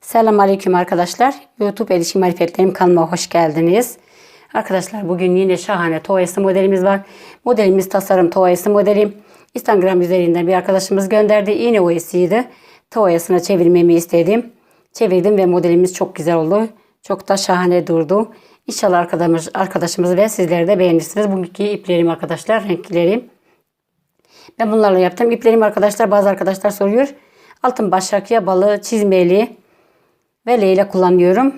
Selam Aleyküm arkadaşlar. YouTube Erişim Marifetlerim kanalıma hoş geldiniz. Arkadaşlar bugün yine şahane Toyası modelimiz var. Modelimiz tasarım Toyası modeli. Instagram üzerinden bir arkadaşımız gönderdi. Yine oyasıydı. Toyasına çevirmemi istedim. Çevirdim ve modelimiz çok güzel oldu. Çok da şahane durdu. İnşallah arkadaşımız, arkadaşımız ve sizler de beğenirsiniz. Bugünkü iplerim arkadaşlar, renklerim. Ben bunlarla yaptım. İplerim arkadaşlar bazı arkadaşlar soruyor. Altın başak yabalı, çizmeli ve Leyla kullanıyorum.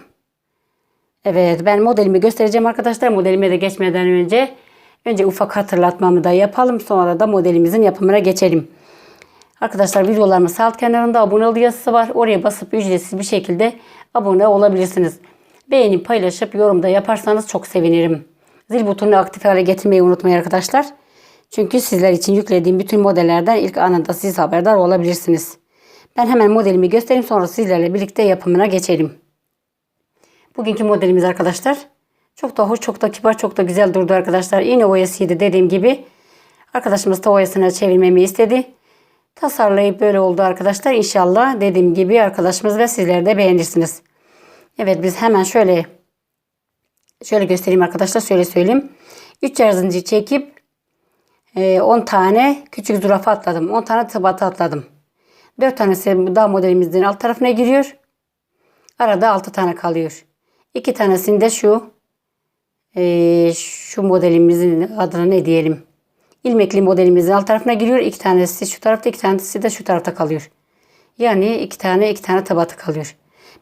Evet ben modelimi göstereceğim arkadaşlar. Modelime de geçmeden önce önce ufak hatırlatmamı da yapalım. Sonra da modelimizin yapımına geçelim. Arkadaşlar videolarımın sağ kenarında abone ol yazısı var. Oraya basıp ücretsiz bir şekilde abone olabilirsiniz. Beğenip paylaşıp yorumda yaparsanız çok sevinirim. Zil butonunu aktif hale getirmeyi unutmayın arkadaşlar. Çünkü sizler için yüklediğim bütün modellerden ilk anında siz haberdar olabilirsiniz. Ben hemen modelimi göstereyim sonra sizlerle birlikte yapımına geçelim. Bugünkü modelimiz arkadaşlar çok da hoş, çok da kibar, çok da güzel durdu arkadaşlar. Yine oyasıydı dediğim gibi. Arkadaşımız da oyasına çevirmemi istedi. Tasarlayıp böyle oldu arkadaşlar. İnşallah dediğim gibi arkadaşımız ve sizler de beğenirsiniz. Evet biz hemen şöyle şöyle göstereyim arkadaşlar. Şöyle söyleyeyim. 3 zincir çekip 10 tane küçük zürafa atladım. 10 tane tıbata atladım. 4 tanesi daha modelimizin alt tarafına giriyor. Arada 6 tane kalıyor. 2 tanesinde şu e, şu modelimizin adına ne diyelim. İlmekli modelimizin alt tarafına giriyor. 2 tanesi şu tarafta, 2 tanesi de şu tarafta kalıyor. Yani 2 tane 2 tane tabatı kalıyor.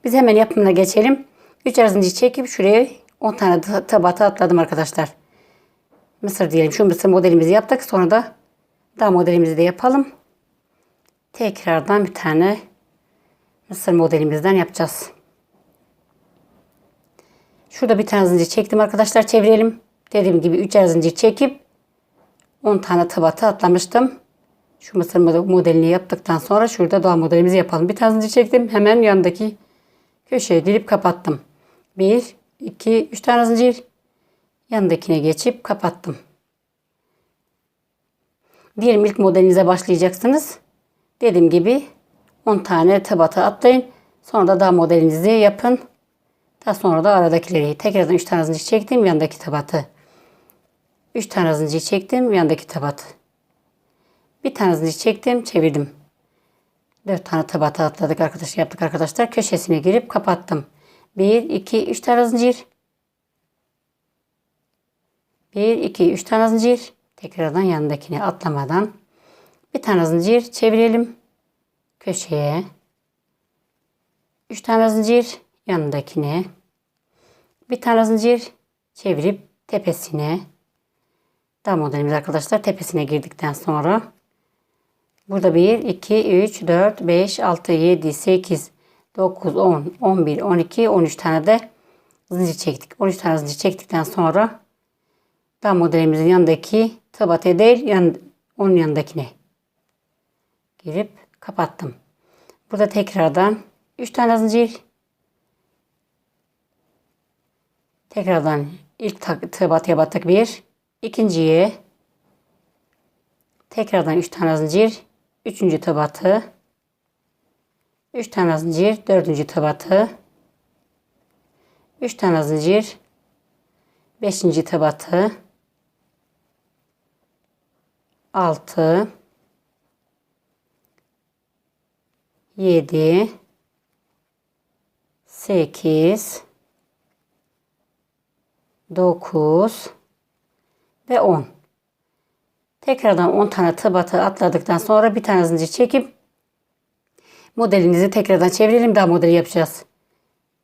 Biz hemen yapımına geçelim. 3 zincir çekip şuraya 10 tane tabata atladım arkadaşlar. Mısır diyelim. Şu mısır modelimizi yaptık. Sonra da daha modelimizi de yapalım. Tekrardan bir tane mısır modelimizden yapacağız. Şurada bir tane zincir çektim arkadaşlar. Çevirelim. Dediğim gibi 3 zincir çekip 10 tane tabata atlamıştım. Şu mısır modelini yaptıktan sonra şurada daha modelimizi yapalım. Bir tane zincir çektim. Hemen yanındaki köşeye girip kapattım. 1, 2, 3 tane zincir. Yanındakine geçip kapattım. Diğer ilk modelinize başlayacaksınız. Dediğim gibi 10 tane tabata atlayın. Sonra da daha modelinizi yapın. Daha sonra da aradakileri tekrardan 3 tane zincir çektim yandaki tabatı. 3 tane zincir çektim yandaki tabatı. Bir tane zincir çektim çevirdim. 4 tane tabata atladık arkadaşlar yaptık arkadaşlar. Köşesine girip kapattım. 1 2 3 tane zincir. 1 2 3 tane zincir. Tekrardan yanındakine atlamadan bir tane zincir çevirelim köşeye. 3 tane zincir yanındakine. Bir tane zincir çevirip tepesine. Daha modelimiz arkadaşlar tepesine girdikten sonra burada 1 2 3 4 5 6 7 8 9 10 11 12 13 tane de zincir çektik. 13 tane zincir çektikten sonra daha modelimizin yanındaki tabate değil yan, onun yanındakine girip kapattım. Burada tekrardan 3 tane zincir tekrardan ilk tabatuya battık bir. İkinciye tekrardan 3 tane zincir üçüncü tabatı 3 tane zincir dördüncü tabatı 3 tane zincir beşinci tabatı 6 7 8 9 ve 10. Tekrardan 10 tane tıbatı atladıktan sonra bir tane zincir çekip modelinizi tekrardan çevirelim. Daha modeli yapacağız.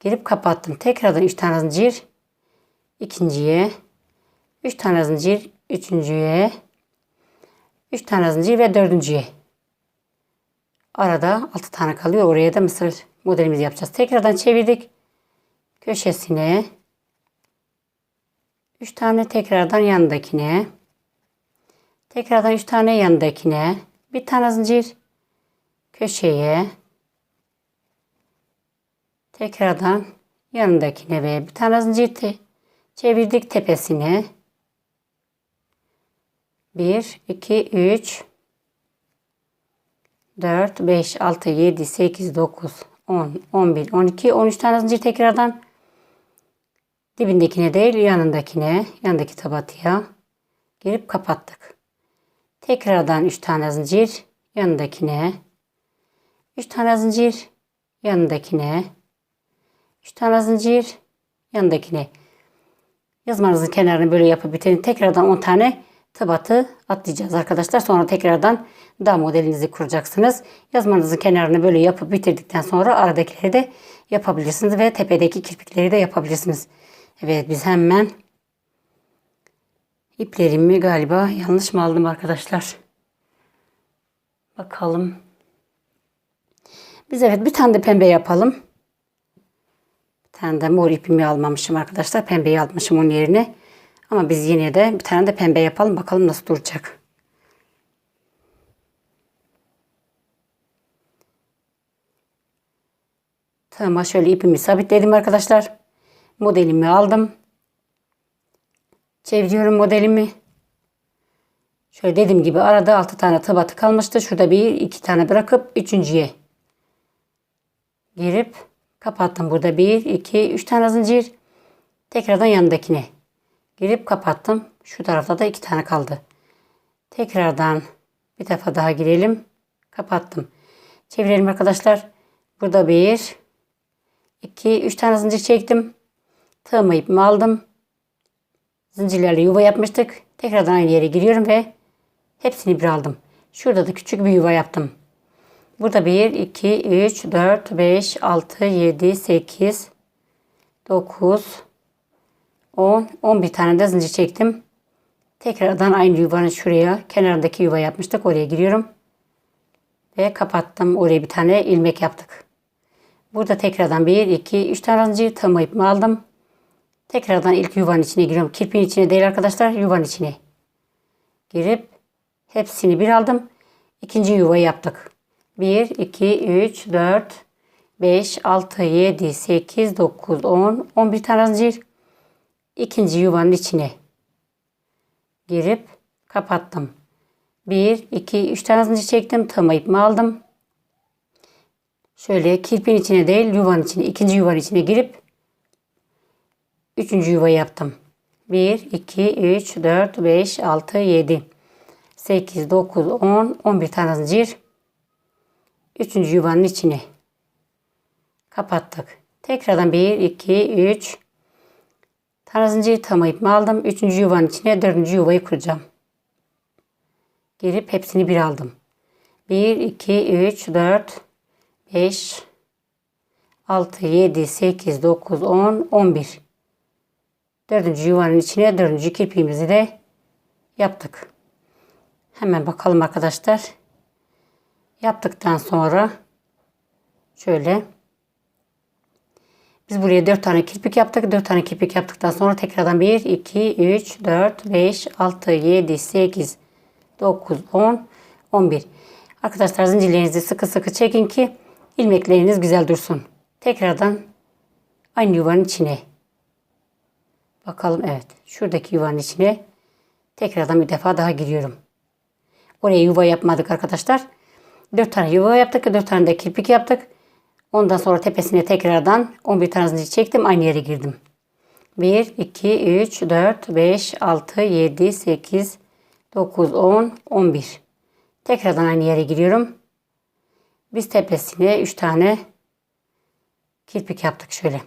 Gelip kapattım. Tekrardan 3 tane zincir. ikinciye 3 tane zincir. Üçüncüye 3 tane zincir ve dördüncüye. Arada 6 tane kalıyor. Oraya da mısır modelimizi yapacağız. Tekrardan çevirdik. Köşesine 3 tane tekrardan yanındakine. Tekrardan 3 tane yanındakine. Bir tane zincir köşeye. Tekrardan yanındakine ve bir tane zincir çevirdik tepesine. 1 2 3 4, 5, 6, 7, 8, 9, 10, 11, 12, 13 tane zincir tekrardan dibindekine değil yanındakine, yanındaki tabatıya girip kapattık. Tekrardan 3 tane zincir yanındakine, 3 tane zincir yanındakine, 3 tane zincir yanındakine. Yazmanızın kenarını böyle yapıp bitirin. Tekrardan 10 tane tıbatı atlayacağız arkadaşlar. Sonra tekrardan dağ modelinizi kuracaksınız. Yazmanızın kenarını böyle yapıp bitirdikten sonra aradakileri de yapabilirsiniz ve tepedeki kirpikleri de yapabilirsiniz. Evet biz hemen iplerimi galiba yanlış mı aldım arkadaşlar? Bakalım. Biz evet bir tane de pembe yapalım. Bir tane de mor ipimi almamışım arkadaşlar. Pembeyi almışım onun yerine. Ama biz yine de bir tane de pembe yapalım. Bakalım nasıl duracak. Tamam şöyle ipimi sabitledim arkadaşlar. Modelimi aldım. Çeviriyorum modelimi. Şöyle dediğim gibi arada 6 tane tıbatı kalmıştı. Şurada bir iki tane bırakıp üçüncüye girip kapattım. Burada bir iki üç tane zincir. Tekrardan yanındakine girip kapattım. Şu tarafta da iki tane kaldı. Tekrardan bir defa daha girelim. Kapattım. Çevirelim arkadaşlar. Burada bir, iki, üç tane zincir çektim. Tığımı ipimi aldım. Zincirlerle yuva yapmıştık. Tekrardan aynı yere giriyorum ve hepsini bir aldım. Şurada da küçük bir yuva yaptım. Burada 1, 2, 3, 4, 5, 6, 7, 8, 9, 10, 11 tane de zincir çektim. Tekrardan aynı yuvanın şuraya kenarındaki yuva yapmıştık. Oraya giriyorum. Ve kapattım. Oraya bir tane ilmek yaptık. Burada tekrardan 1, 2, 3 tane zincir tığımı ipimi aldım. Tekrardan ilk yuvanın içine giriyorum. Kirpin içine değil arkadaşlar yuvanın içine. Girip hepsini bir aldım. İkinci yuvayı yaptık. 1, 2, 3, 4, 5, 6, 7, 8, 9, 10, 11 tane zincir. İkinci yuvanın içine girip kapattım. 1, 2, 3 tane zincir çektim. Tığımı ipimi aldım. Şöyle kirpin içine değil yuvanın içine, ikinci yuvanın içine girip üçüncü yuva yaptım. 1, 2, 3, 4, 5, 6, 7, 8, 9, 10, 11 tane zincir. Üçüncü yuvanın içine kapattık. Tekrardan 1, 2, 3 tane zincir tama ipimi aldım. Üçüncü yuvanın içine dördüncü yuvayı kuracağım. Girip hepsini bir aldım. 1, 2, 3, 4, 5, 6, 7, 8, 9, 10, 11. Dördüncü yuvanın içine dördüncü kirpiğimizi de yaptık. Hemen bakalım arkadaşlar. Yaptıktan sonra şöyle biz buraya 4 tane kirpik yaptık. 4 tane kirpik yaptıktan sonra tekrardan 1, 2, 3, 4, 5, 6, 7, 8, 9, 10, 11. Arkadaşlar zincirlerinizi sıkı sıkı çekin ki ilmekleriniz güzel dursun. Tekrardan aynı yuvanın içine. Bakalım evet. Şuradaki yuvanın içine tekrardan bir defa daha giriyorum. Oraya yuva yapmadık arkadaşlar. 4 tane yuva yaptık. 4 tane de kirpik yaptık. Ondan sonra tepesine tekrardan 11 tane zincir çektim. Aynı yere girdim. 1, 2, 3, 4, 5, 6, 7, 8, 9, 10, 11. Tekrardan aynı yere giriyorum. Biz tepesine 3 tane kirpik yaptık şöyle.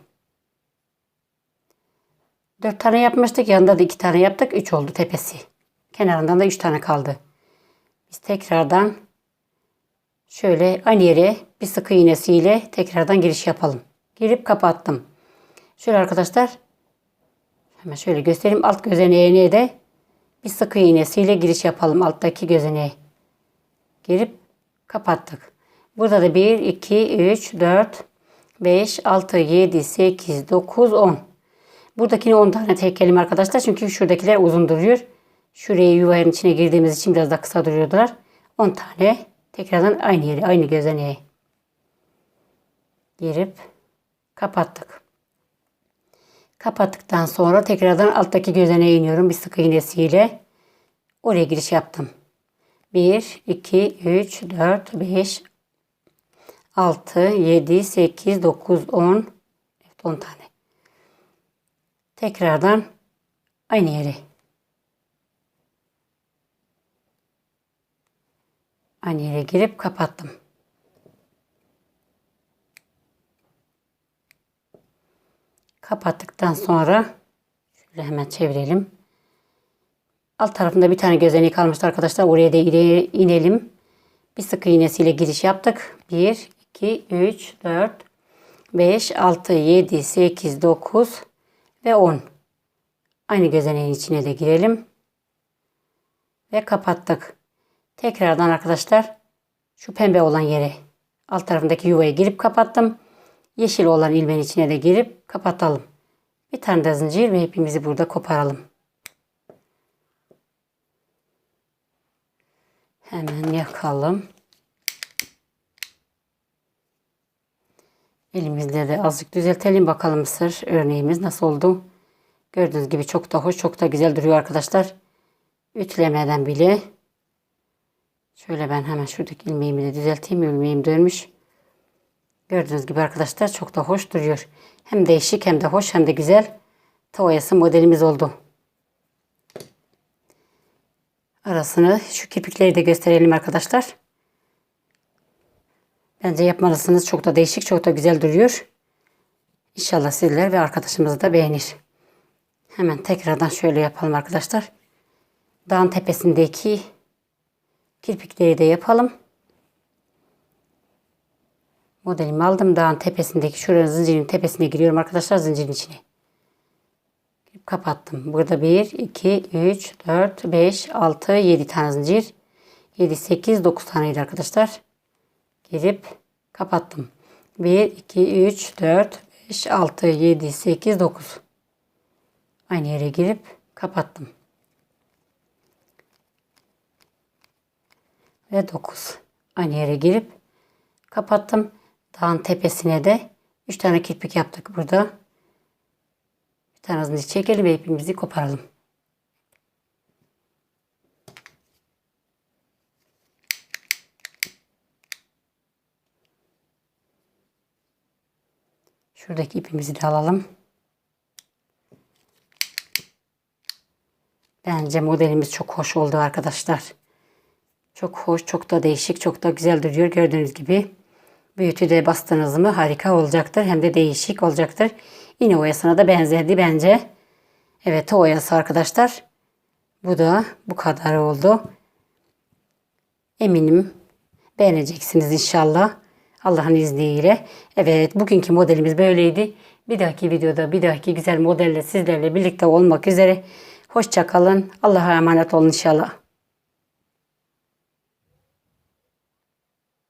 4 tane yapmıştık. Yanında da 2 tane yaptık. 3 oldu tepesi. Kenarından da 3 tane kaldı. Biz tekrardan şöyle aynı yere bir sık iğnesiyle tekrardan giriş yapalım. Girip kapattım. Şöyle arkadaşlar hemen şöyle göstereyim. Alt gözeneğine de bir sık iğnesiyle giriş yapalım. Alttaki gözeneğe. Girip kapattık. Burada da 1, 2, 3, 4, 5, 6, 7, 8, 9, 10. Buradakini 10 tane tekelim arkadaşlar. Çünkü şuradakiler uzun duruyor. Şuraya yuvanın içine girdiğimiz için biraz daha kısa duruyorlar. 10 tane tekrardan aynı yere, aynı gözeneğe girip kapattık. Kapattıktan sonra tekrardan alttaki gözeneğe iniyorum bir sık iğnesiyle. Oraya giriş yaptım. 1, 2, 3, 4, 5, 6, 7, 8, 9, 10. Evet 10 tane. Tekrardan aynı yere. Aynı yere girip kapattım. Kapattıktan sonra şöyle hemen çevirelim. Alt tarafında bir tane gözeneği kalmıştı arkadaşlar. Oraya da ine- inelim. Bir sık iğnesiyle giriş yaptık. 1, 2, 3, 4, 5, 6, 7, 8, 9 ve 10. Aynı gözeneğin içine de girelim. Ve kapattık. Tekrardan arkadaşlar şu pembe olan yere alt tarafındaki yuvaya girip kapattım. Yeşil olan ilmeğin içine de girip kapatalım. Bir tane de zincir ve ipimizi burada koparalım. Hemen yakalım. Elimizde de azıcık düzeltelim bakalım sır örneğimiz nasıl oldu. Gördüğünüz gibi çok da hoş çok da güzel duruyor arkadaşlar. Ütülemeden bile. Şöyle ben hemen şuradaki ilmeğimi de düzelteyim. İlmeğim dönmüş. Gördüğünüz gibi arkadaşlar çok da hoş duruyor. Hem değişik hem de hoş hem de güzel. Tavayası modelimiz oldu. Arasını şu kirpikleri de gösterelim arkadaşlar. Bence yapmalısınız. Çok da değişik, çok da güzel duruyor. İnşallah sizler ve arkadaşımız da beğenir. Hemen tekrardan şöyle yapalım arkadaşlar. Dağın tepesindeki kirpikleri de yapalım. Modelimi aldım. Dağın tepesindeki şuranın zincirin tepesine giriyorum arkadaşlar zincirin içine. Kapattım. Burada 1, 2, 3, 4, 5, 6, 7 tane zincir. 7, 8, 9 taneydi arkadaşlar. Girip kapattım. 1, 2, 3, 4, 5, 6, 7, 8, 9. Aynı yere girip kapattım. Ve 9. Aynı yere girip kapattım. Dağın tepesine de 3 tane kirpik yaptık burada. Bir tanesini çekelim ve ipimizi koparalım. Şuradaki ipimizi de alalım. Bence modelimiz çok hoş oldu arkadaşlar. Çok hoş, çok da değişik, çok da güzel duruyor. Gördüğünüz gibi büyütü de bastığınız mı harika olacaktır. Hem de değişik olacaktır. Yine oyasına da benzerdi bence. Evet o oyası arkadaşlar. Bu da bu kadar oldu. Eminim beğeneceksiniz inşallah. Allah'ın izniyle. Evet bugünkü modelimiz böyleydi. Bir dahaki videoda bir dahaki güzel modelle sizlerle birlikte olmak üzere. Hoşçakalın. Allah'a emanet olun inşallah.